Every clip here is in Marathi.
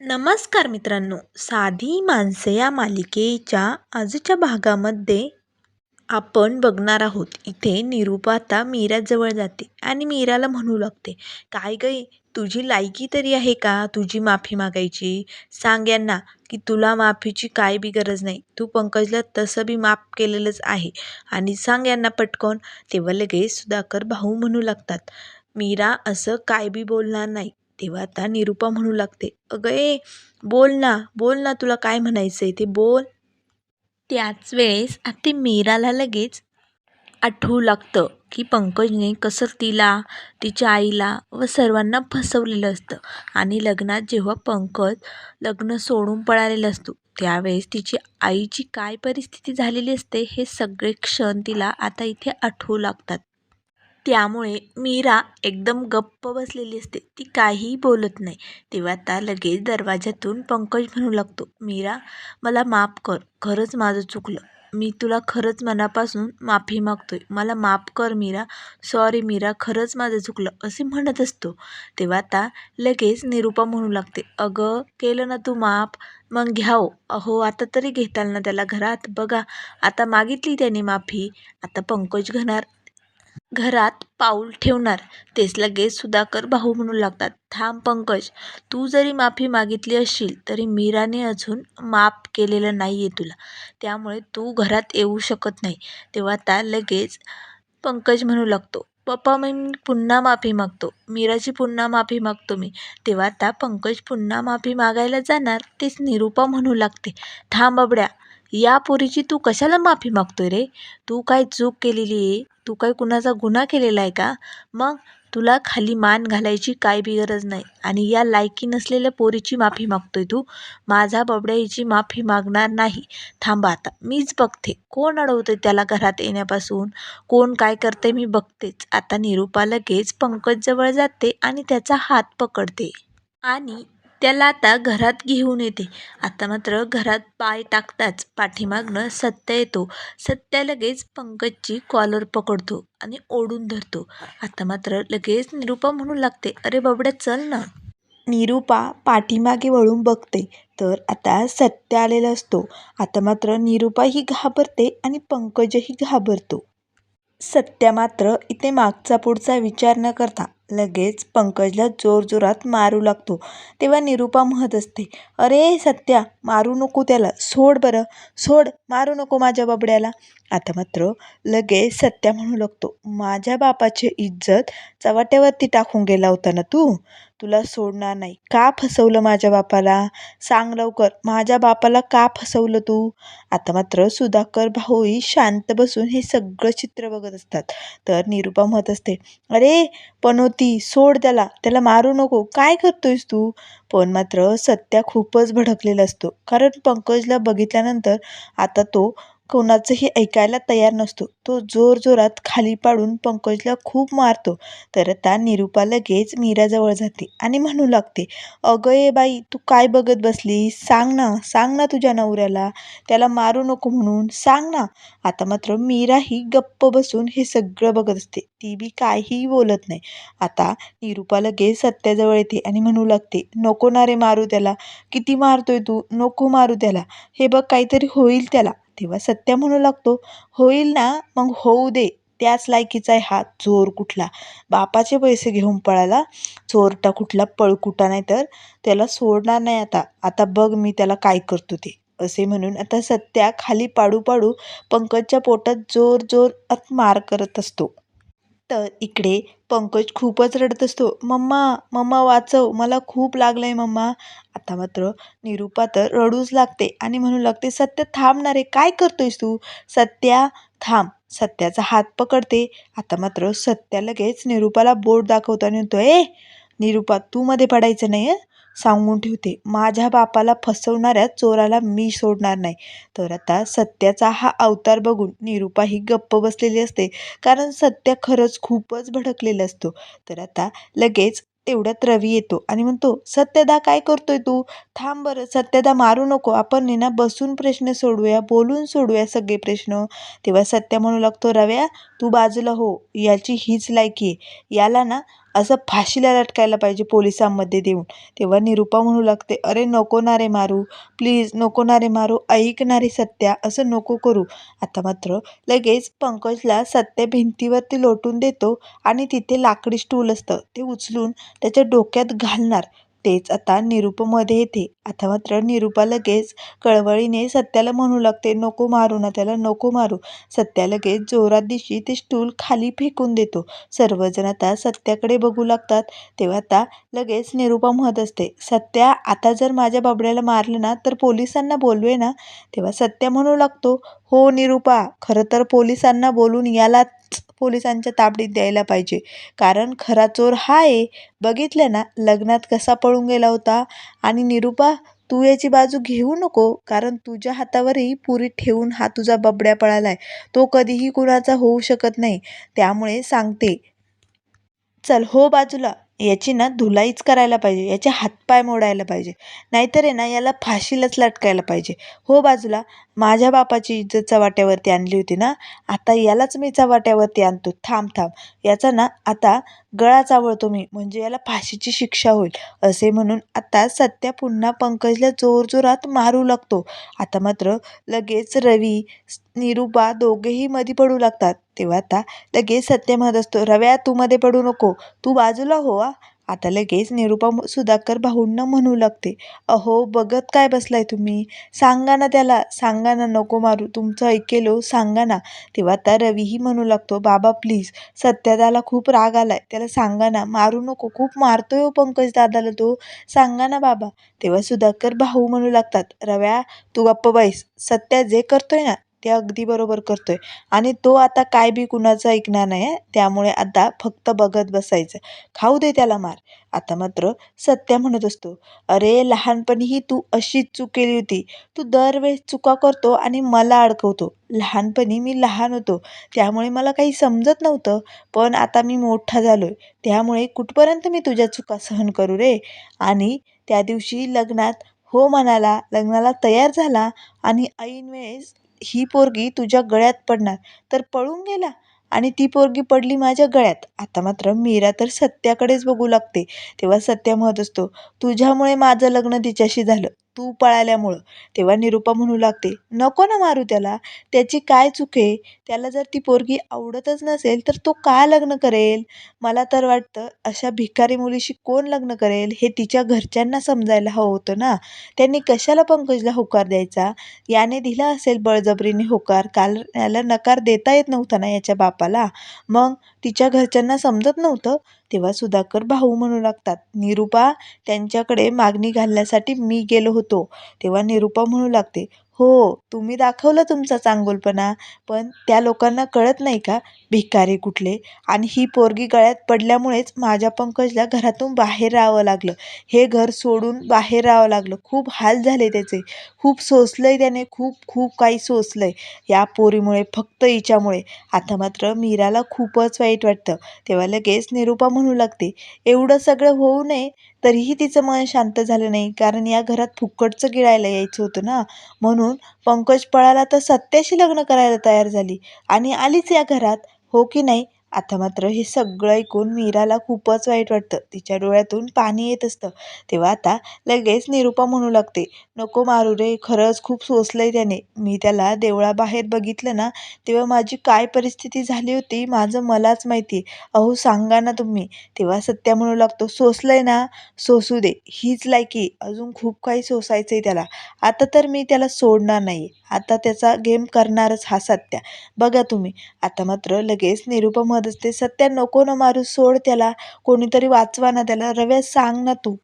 नमस्कार मित्रांनो. साधी माणसे या मालिकेच्या आजच्या भागामध्ये आपण बघणार आहोत. इथे निरूपा आता मीराजवळ जाते आणि मीराला म्हणू लागते काय गई तुझी लायकी तरी आहे का? तुझी माफी मागायची? सांग यांना की तुला माफीची काय बी गरज नाही. तू पंकजला तसं बी माफ केलेलंच आहे. आणि सांग यांना पटकन तेव्हा लगेच सुधाकर भाऊ म्हणू लागतात मीरा असं काय बी बोलणार नाही. तेव्हा आता निरूपा म्हणू लागते अगं ए बोल ना बोल ना तुला काय म्हणायचं आहे ते बोल. त्याच वेळेस आता मीराला लगेच आठवू लागतं की पंकजने कसं तिला तिच्या आईला व सर्वांना फसवलेलं असतं आणि लग्नात जेव्हा पंकज लग्न सोडून पळालेलं असतो त्यावेळेस तिची आईची काय परिस्थिती झालेली असते हे सगळे क्षण तिला आता इथे आठवू लागतात. त्यामुळे मीरा एकदम गप्प बसलेली असते. ती काहीही बोलत नाही. तेव्हा आता लगेच दरवाज्यातून पंकज म्हणू लागतो मीरा मला माफ कर. खरंच माझं चुकलं. मी तुला खरंच मनापासून माफी मागतोय. मला माफ कर मीरा. सॉरी मीरा खरंच माझं चुकलं असे म्हणत असतो. तेव्हा आता लगेच निरूपा म्हणू लागते अगं केलं ना तू माफ. मग घ्याव हो. अहो आता तरी घेताल ना त्याला घरात? बघा आता मागितली त्याने माफी. आता पंकज घेणार घरात पाऊल ठेवणार. तेच लगेच सुधाकर भाऊ म्हणू लागतात थांब पंकज तू जरी माफी मागितली असशील तरी मीराने अजून माफ केलेलं नाही आहे तुला. त्यामुळे तू घरात येऊ शकत नाही. तेव्हा आता लगेच पंकज म्हणू लागतो पप्पा मी पुन्हा माफी मागतो. मीराची पुन्हा माफी मागतो मी. तेव्हा आता पंकज पुन्हा माफी मागायला जाणार तेच निरूपा म्हणू लागते थांब बबड्या या पोरीची तू कशाला माफी मागतोय रे? तू काय चूक केलेली आहे तू काय कुणाचा गुन्हा केलेला आहे का? मग तुला खाली मान घालायची काय बी गरज नाही. आणि या लायकी नसलेल्या पोरीची माफी मागतोय तू. माझा बबड्या हिची माफी मागणार नाही. थांबा आता मीच बघते. कोण अडवतंय त्याला घरात येण्यापासून? कोण काय करते मी बघतेच. आता निरूपा लगेच पंकजजवळ जाते आणि त्याचा हात पकडते. आणि त्याला आता घरात घेऊन येते. आता मात्र घरात पाय टाकताच पाठीमागनं सत्य येतो. सत्या लगेच पंकजची कॉलर पकडतो आणि ओढून धरतो. आता मात्र लगेच निरूपा म्हणू लागते अरे बाबड्या चल ना. निरूपा पाठीमागे वळून बघते तर आता सत्य आलेला असतो. आता मात्र निरूपा ही घाबरते आणि पंकजही घाबरतो. सत्या मात्र इथे मागचा पुढचा विचार न करता लगेच पंकजला जोरजोरात मारू लागतो. तेव्हा निरूपा म्हणत असते अरे सत्या मारू नको त्याला. सोड बरं. सोड मारू नको माझ्या बाबड्याला. आता मात्र लगेच सत्या म्हणू लागतो माझ्या बापाची इज्जत चवाट्यावरती टाकून गेला होता ना तू? तुला सोडणार नाही. का फसवलं माझ्या बापाला? सांग लवकर. माझ्या बापाला का फसवलं तू? आता मात्र सुधाकर भाऊही शांत बसून हे सगळं चित्र बघत असतात. तर निरूपा म्हणत असते अरे पण पनोती सोड त्याला त्याला मारू नको. काय करतोयस तू? पण मात्र सत्या खूपच भडकलेला असतो. कारण पंकजला बघितल्यानंतर आता तो कोणाचंही ऐकायला तयार नसतो. तो जोरजोरात खाली पाडून पंकजला खूप मारतो. तर आता निरूपा लगेच मीराजवळ जाते आणि म्हणू लागते अगं ए बाई तू काय बघत बसली सांग ना सांग ना तुझ्या नवऱ्याला. त्याला मारू नको म्हणून. सांग ना. आता मात्र मीराही गप्प बसून हे सगळं बघत असते. ती बी काहीही बोलत नाही. आता निरूपा लगेच सत्याजवळ येते आणि म्हणू लागते नको ना रे मारू त्याला. किती मारतोय तू? नको मारू त्याला. हे बघ काहीतरी होईल त्याला. तेव्हा सत्या म्हणू लागतो होईल ना? मग होऊ दे. त्याच लायकीचा आहे हा. चोर कुठला? बापाचे पैसे घेऊन पळाला? चोरटा कुठला? पळकुटा नाही तर त्याला सोडणार नाही आता. आता बघ मी त्याला काय करतो ते. असे म्हणून आता सत्या खाली पाडू पाडू पंकजच्या पोटात जोर जोर मार करत असतो. तर इकडे पंकज खूपच रडत असतो. मम्मा मम्मा वाचव मला खूप लागलंय मम्मा. आता मात्र निरूपा तर रडूच लागते आणि म्हणू लागते सत्य थांबणार आहे काय करतोयस तू? सत्या थांब सत्याचा हात पकडते. आता मात्र सत्या लगेच निरूपाला बोट दाखवतो आणि म्हणतो ए निरूपा तू मध्ये पडायचं नाही सांगून ठेवते. माझ्या बापाला फसवणाऱ्या चोराला मी सोडणार नाही. तर आता सत्याचा हा अवतार बघून निरूपा ही गप्प बसलेली असते. कारण सत्य खरंच खूपच भडकलेलं असतो. तर आता लगेच तेवढ्यात रवी येतो आणि म्हणतो सत्यदा काय करतोय तू? थांब बरं सत्यदा मारू नको. आपण ना बसून प्रश्न सोडूया बोलून सोडूया सगळे प्रश्न. तेव्हा सत्य म्हणू लागतो रव्या तू बाजूला हो याची हीच लायकी आहे. याला ना असं फाशीला लटकायला पाहिजे पोलिसांमध्ये देऊन. तेव्हा निरुपा म्हणू लागते अरे नको ना रे मारू. प्लीज नको ना रे मारू. ऐक ना रे सत्या असं नको करू. आता मात्र लगेच पंकजला सत्या भिंतीवरती लोटून देतो आणि तिथे लाकडी स्टूल असतं. ते उचलून त्याच्या डोक्यात घालणार. तेच आता निरुपमध्ये येते. आता मात्र निरुपा लगेच कळवळीने सत्याला म्हणू लागते नको मारू ना त्याला नको मारू. सत्या लगेच जोरात दिशी ते स्टूल खाली फेकून देतो. सर्वजण आता सत्याकडे बघू लागतात. तेव्हा आता लगेच निरूपा म्हणत असते सत्या आता जर माझ्या बाबड्याला मारलं ना तर पोलिसांना बोलवे ना. तेव्हा सत्या म्हणू लागतो हो निरुपा खरं तर पोलिसांना बोलून यालाच. पोलिसांच्या ताबडीत द्यायला पाहिजे. कारण खरा चोर हा आहे. बघितलं ना लग्नात कसा पळून गेला होता? आणि निरुपा तू याची बाजू घेऊ नको. कारण तुझ्या हातावरही पुरी ठेवून हा तुझा बबड्या पळालाय. तो कधीही कुणाचा होऊ शकत नाही. त्यामुळे सांगते. चल हो बाजूला. याची ना धुलाईच करायला पाहिजे याचे हातपाय मोडायला पाहिजे नाहीतर आहे ना याला फाशीलाच लटकायला पाहिजे. हो बाजूला माझ्या बापाची इज्जत चव्हाट्यावरती आणली होती ना आता यालाच मी चव्हाट्यावरती आणतो. थांब थांब. याचा ना आता गळा चावळतो मी म्हणजे याला फाशीची शिक्षा होईल असे म्हणून आता सत्या पुन्हा पंकजला जोरजोरात मारू लागतो. आता मात्र लगेच रवी निरुपा दोघेही मध्ये पडू लागतात. तेव्हा आता लगेच सत्य म्हणत असतो रव्या तू मध्ये पडू नको. तू बाजूला हो आ आता लगेच निरुपा सुधाकर भाऊंना म्हणू लागते अहो बघत काय बसलाय तुम्ही? सांगा ना त्याला सांगा ना नको मारू तुमचं ऐकेलो सांगा ना. तेव्हा आता रवीही म्हणू लागतो बाबा प्लीज सत्या त्याला खूप राग आलाय त्याला सांगा ना मारू नको खूप मारतोय हो पंकज दादाला तो सांगा ना बाबा. तेव्हा सुधाकर भाऊ म्हणू लागतात रव्या तू गप्प बैस सत्या जे करतोय ना ते अगदी बरोबर करतोय. आणि तो आता काय बी कुणाचं ऐकणार नाही आहे त्यामुळे आता फक्त बघत बसायचं. खाऊ दे त्याला मार. आता मात्र सत्या म्हणत असतो अरे लहानपणीही तू अशीच चूक केली होती. तू दरवेळेस चुका करतो आणि मला अडकवतो. लहानपणी मी लहान होतो. त्यामुळे मला काही समजत नव्हतं. पण आता मी मोठा झालोय. त्यामुळे कुठपर्यंत मी तुझ्या चुका सहन करू रे? आणि त्या दिवशी लग्नात हो म्हणाला लग्नाला तयार झाला आणि ऐन वेळेस ही पोरगी तुझ्या गळ्यात पडणार. तर पळून गेला आणि ती पोरगी पडली माझ्या गळ्यात. आता मात्र मीरा तर सत्याकडेच बघू लागते. तेव्हा सत्या म्हणत असतो तुझ्यामुळे माझं लग्न तिच्याशी झालं. तू पळाल्यामुळं. तेव्हा निरुपा म्हणू लागते नको ना मारू त्याला. त्याची काय चूक आहे? त्याला जर ती पोरगी आवडतच नसेल तर तो का लग्न करेल? मला तर वाटतं अशा भिकारी मुलीशी कोण लग्न करेल हे तिच्या घरच्यांना समजायला हवं होतं ना. त्यांनी कशाला पंकजला होकार द्यायचा? याने दिला असेल बळजबरीने होकार. काल याला नकार देता येत नव्हता ना याच्या बापाला. मग तिच्या घरच्यांना समजत नव्हतं? तेव्हा सुधाकर भाऊ म्हणू लागतात निरुपा त्यांच्याकडे मागणी घालण्यासाठी मी गेलो होतो. तेव्हा निरुपा म्हणू लागते हो तुम्ही दाखवलं तुमचा चांगुलपणा पण त्या लोकांना कळत नाही का भिकारी कुठले? आणि ही पोरगी गळ्यात पडल्यामुळेच माझ्या पंकजला घरातून बाहेर राहावं लागलं. हे घर सोडून बाहेर राहावं लागलं. खूप हाल झाले त्याचे. खूप सोसलंय त्याने. खूप खूप काही सोसलंय. या पोरीमुळे फक्त हिच्यामुळे. आता मात्र मीराला खूपच वाईट वाटतं. तेव्हा लगेच निरूपा म्हणू लागते एवढं सगळं होऊ नये. तरीही तिचं मन शांत झालं नाही कारण या घरात फुकटचं गिळायला यायचं होतं ना. म्हणून पंकज पळाला तर सत्याशी लग्न करायला तयार झाली आणि आलीच या घरात हो की नाही? आता मात्र हे सगळं ऐकून मीराला खूपच वाईट वाटतं. तिच्या डोळ्यातून पाणी येत असतं. तेव्हा आता लगेच निरुपा म्हणू लागते नको मारू रे खरंच खूप सोसलंय त्याने. मी त्याला देवळाबाहेर बघितलं ना तेव्हा माझी काय परिस्थिती झाली होती माझं मलाच माहिती अहो सांगा ना तुम्ही. तेव्हा सत्या म्हणू लागतो सोसलंय ना सोसू दे. हीच लायकी अजून खूप काही सोसायचं आहे त्याला. आता तर मी त्याला सोडणार नाही आता त्याचा गेम करणारच हा सत्या. बघा तुम्ही. आता मात्र लगेच निरुपा म्हणत असते सत्या नको न मारू सोड त्याला. कोणीतरी वाचवा ना त्याला. रव्या सांग ना तू.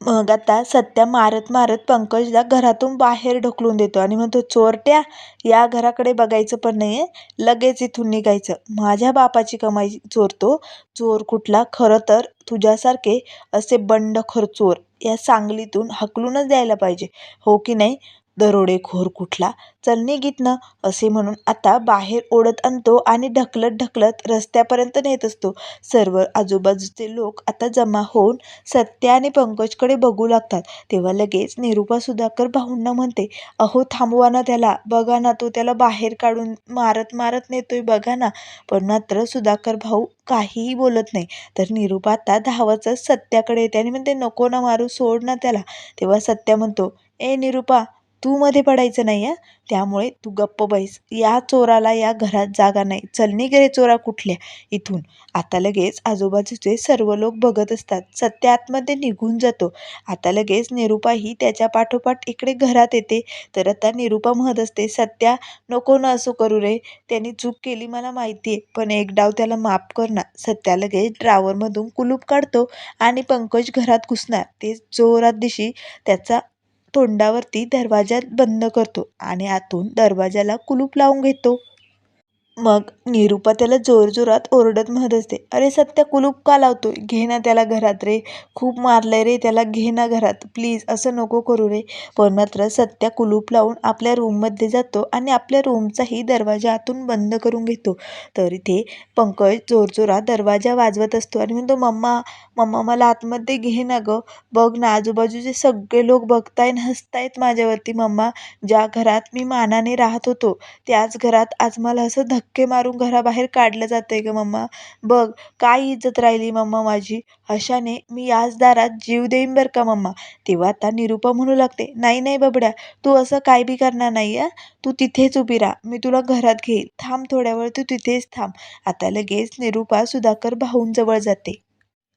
मग आता सत्या मारत मारत पंकजला घरातून बाहेर ढकलून देतो आणि म्हणतो चोरट्या या घराकडे बघायचं पण नाही आहे लगेच इथून निघायचं. माझ्या बापाची कमाई चोरतो. चोर कुठला? खरं तर तुझ्यासारखे असे बंडखोर चोर. या सांगलीतून हकलूनच द्यायला पाहिजे. हो की नाही? दरोडेखोर कुठला? चल निघितनं असे म्हणून आता बाहेर ओढत आणतो आणि ढकलत ढकलत रस्त्यापर्यंत नेत असतो. सर्व आजूबाजूचे लोक आता जमा होऊन सत्या आणि पंकजकडे बघू लागतात. तेव्हा लगेच निरुपा सुधाकर भाऊंना म्हणते अहो थांबवा ना त्याला. बघा ना तो त्याला बाहेर काढून मारत मारत नेतोय बघा ना. पण मात्र सुधाकर भाऊ काहीही बोलत नाही. तर निरुपा आता धावतच सत्याकडे येते आणि म्हणते नको ना मारू सोड ना त्याला. तेव्हा सत्या म्हणतो ए निरुपा तू मध्ये पडायचं नाही आहे त्यामुळे तू गप्प बैस. या चोराला या घरात जागा नाही. चलनी गेले रे चोरा कुठल्या? इथून. आता लगेच आजूबाजूचे सर्व लोक बघत असतात. सत्य आतमध्ये निघून जातो. आता लगेच निरुपाही त्याच्या पाठोपाठ इकडे घरात येते. तर आता निरुपा म्हणत असते सत्या नको ना असं करू रे. त्यांनी चूक केली मला माहिती आहे पण एक डाव त्याला माफ कर ना. सत्या लगेच ड्रावरमधून कुलूप काढतो आणि पंकज घरात घुसणार. ते जोरात दिशी त्याचा तोंडावरती दरवाजा बंद करतो आणि आतून दरवाजाला कुलूप लावून घेतो. मग निरुपा त्याला जोरजोरात ओरडत म्हणत असते अरे सत्या कुलूप का लावतोय? घे ना त्याला घरात रे. खूप मारलंय रे त्याला घे ना घरात. प्लीज असं नको करू रे. पण मात्र सत्या कुलूप लावून आपल्या रूममध्ये जातो आणि आपल्या रूमचाही दरवाजा आतून बंद करून घेतो. तर इथे पंकज जोरजोरात दरवाजा वाजवत असतो आणि म्हणतो मम्मा मम्मा मला आतमध्ये घे ना गं. बघ ना आजूबाजूचे सगळे लोक बघताय हसतायत माझ्यावरती मम्मा. ज्या घरात मी मानाने राहत होतो त्याच घरात आज मला असं धक्के मारून घराबाहेर काढलं जातंय गं मम्मा. बघ काय इज्जत राहिली मम्मा माझी? अशाने मी याच दारात जीव देईन बरं का मम्मा? तेव्हा आता निरुपा म्हणू लागते नाही नाही बबड्या तू असं काय बी करणार नाही आहे तू तिथेच उभी राहा मी तुला घरात घेईल थांब थोड्या वेळ तू तिथेच थांब. आता लगेच निरुपा सुधाकर भाऊंजवळ जाते.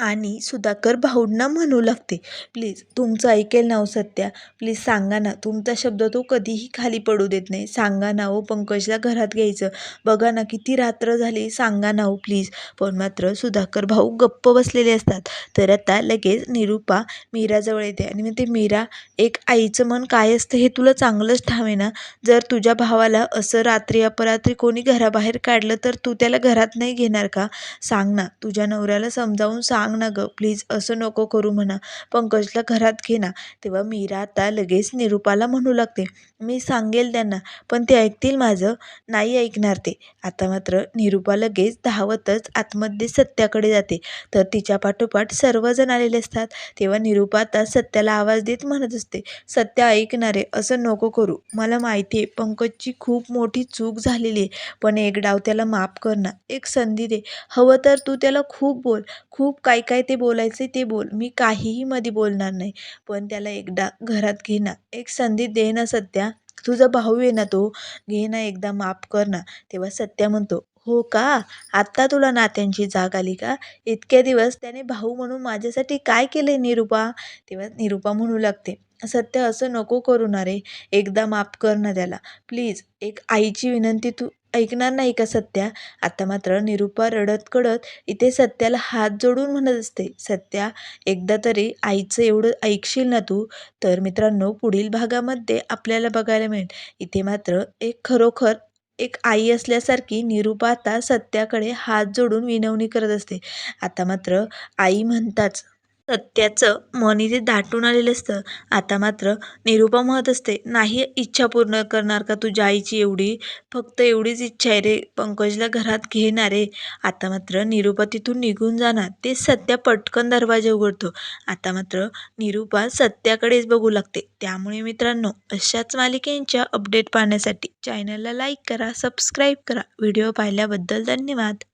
आणि सुधाकर भाऊंना म्हणू लागते प्लीज तुमचं ऐकेल ना हो सत्या. प्लीज सांगा ना तुमचा शब्द तो कधीही खाली पडू देत नाही. सांगा ना हो पंकजला घरात घ्यायचं. बघा ना किती रात्र झाली सांगा ना हो प्लीज. पण मात्र सुधाकर भाऊ गप्प बसलेले असतात. तर आता लगेच निरुपा मीराजवळ येते आणि म्हणते मीरा एक आईचं मन काय असतं हे तुला चांगलंच ठावे ना? जर तुझ्या भावाला असं रात्री अपरात्री कोणी घराबाहेर काढलं तर तू त्याला घरात नाही घेणार का? सांग ना तुझ्या नवऱ्याला समजावून सांग सांग ना गं प्लीज असं नको करू म्हणा. पंकजला घरात घे ना. तेव्हा मीरा आता लगेच निरुपाला म्हणू लागते. मी सांगेल त्यांना पण ते ऐकतील माझं. नाही ऐकणार ते. आता मात्र निरुपा लगेच धावतच आतमध्ये सत्याकडे जाते. तर तिच्या पाठोपाठ सर्वजण आलेले असतात. तेव्हा निरुपा आता सत्याला आवाज देत म्हणत असते सत्या ऐकणारे असं नको करू. मला माहिती आहे पंकजची खूप मोठी चूक झालेली आहे. पण एक डाव त्याला माफ कर ना. एक संधी दे. हवं तर तू त्याला खूप बोल. खूप काय काय ते बोलायचं ते बोल. मी काहीही मध्ये बोलणार नाही. पण त्याला एकदा घरात घे ना. एक संधी दे ना सत्या. तुझा भाऊ आहे ना तो. घे ना एकदा माफ कर ना. तेव्हा सत्या म्हणतो हो का? आत्ता तुला नात्यांची जाग आली का? इतके दिवस त्याने भाऊ म्हणून माझ्यासाठी काय केले निरुपा? तेव्हा निरुपा म्हणू लागते सत्य असं नको करू ना रे. एकदा माफ कर ना त्याला. प्लीज एक आईची विनंती तू ऐकणार नाही का सत्या? आता मात्र निरुपा रडत कडत इथे सत्याला हात जोडून म्हणत असते सत्या एकदा तरी आईचं एवढं ऐकशील ना तू? तर मित्रांनो पुढील भागामध्ये आपल्याला बघायला मिळेल. इथे मात्र एक खरोखर एक आई असल्यासारखी निरुपा आता सत्याकडे हात जोडून विनवणी करत असते. आता मात्र आई म्हणताच सत्याचं मन इथे दाटून आलेलं असतं. आता मात्र निरुपा म्हणत असते नाही इच्छा पूर्ण करणार का तुझ्या आईची एवढी? फक्त एवढीच इच्छा आहे रे पंकजला घरात घेणार आहे. आता मात्र निरुपा तिथून निघून जाणार. ते सत्या पटकन दरवाजा उघडतो. आता मात्र निरुपा सत्याकडेच बघू लागते. त्यामुळे मित्रांनो अशाच मालिकेंच्या अपडेट पाहण्यासाठी चॅनलला लाईक करा सबस्क्राईब करा. व्हिडिओ पाहिल्याबद्दल धन्यवाद.